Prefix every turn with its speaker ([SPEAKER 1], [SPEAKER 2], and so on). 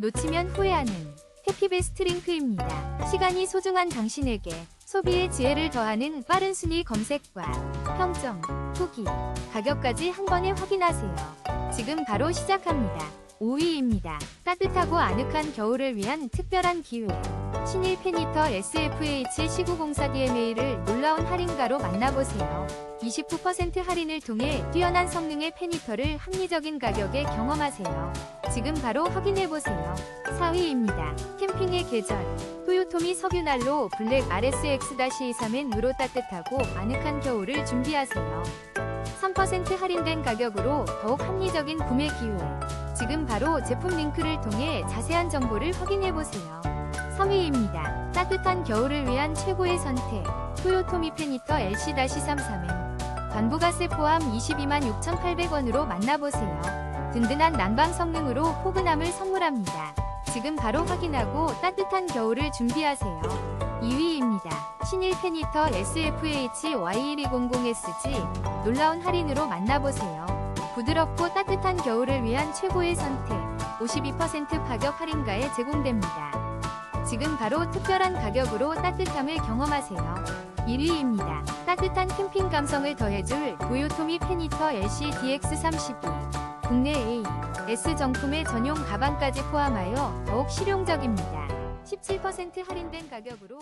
[SPEAKER 1] 놓치면 후회하는 해피베스트 링크입니다. 시간이 소중한 당신에게 소비의 지혜를 더하는 빠른 순위 검색과 평점, 후기, 가격까지 한 번에 확인하세요. 지금 바로 시작합니다. 5위입니다. 따뜻하고 아늑한 겨울을 위한 특별한 기회. 신일 페니터 SFH 시구공사 DMA를 놀라운 할인가로 만나보세요. 29% 할인을 통해 뛰어난 성능의 페니터를 합리적인 가격에 경험하세요. 지금 바로 확인해보세요. 4위입니다. 캠핑의 계절. 토요토미 석유난로 블랙 RSX-23N으로 따뜻하고 아늑한 겨울을 준비하세요. 3% 할인된 가격으로 더욱 합리적인 구매 기회. 지금 바로 제품 링크를 통해 자세한 정보를 확인해보세요. 3위입니다. 따뜻한 겨울을 위한 최고의 선택. 토요토미 페니터 LC-33N. 관부가세 포함 22만 6,800원으로 만나보세요. 든든한 난방 성능으로 포근함을 선물합니다. 지금 바로 확인하고 따뜻한 겨울을 준비하세요. 2위입니다. 신일 페니터 SFH Y1200SG 놀라운 할인으로 만나보세요. 부드럽고 따뜻한 겨울을 위한 최고의 선택 52% 가격 할인가에 제공됩니다. 지금 바로 특별한 가격으로 따뜻함을 경험하세요. 1위입니다. 따뜻한 캠핑 감성을 더해줄 도요토미 페니터 LC DX32 국내 A, S 정품의 전용 가방까지 포함하여 더욱 실용적입니다. 17% 할인된 가격으로